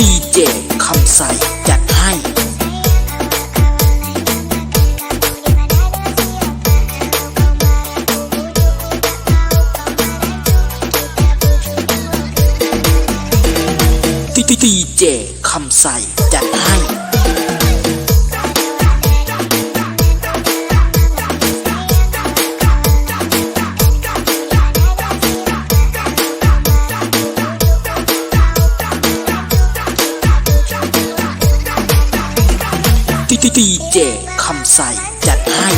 ดีเจคำใสจัดให้ดีเจคำใสจัดให้ ดีเจคำใสจัดให้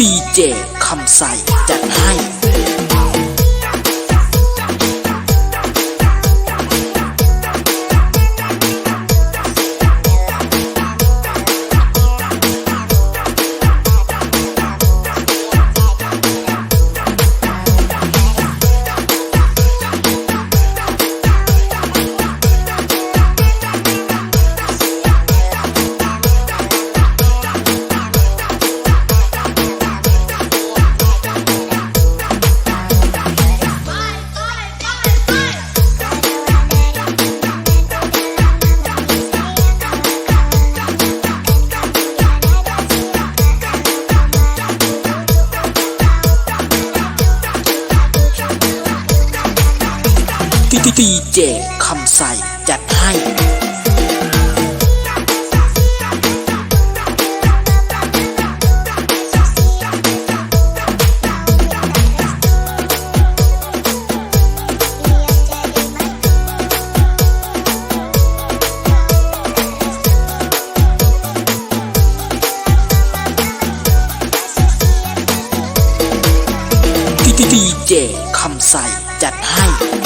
ดีเจคำใสจัดให้ ที่ดีเจคำใส่จัดให้ดีเจคำใส่จัดให้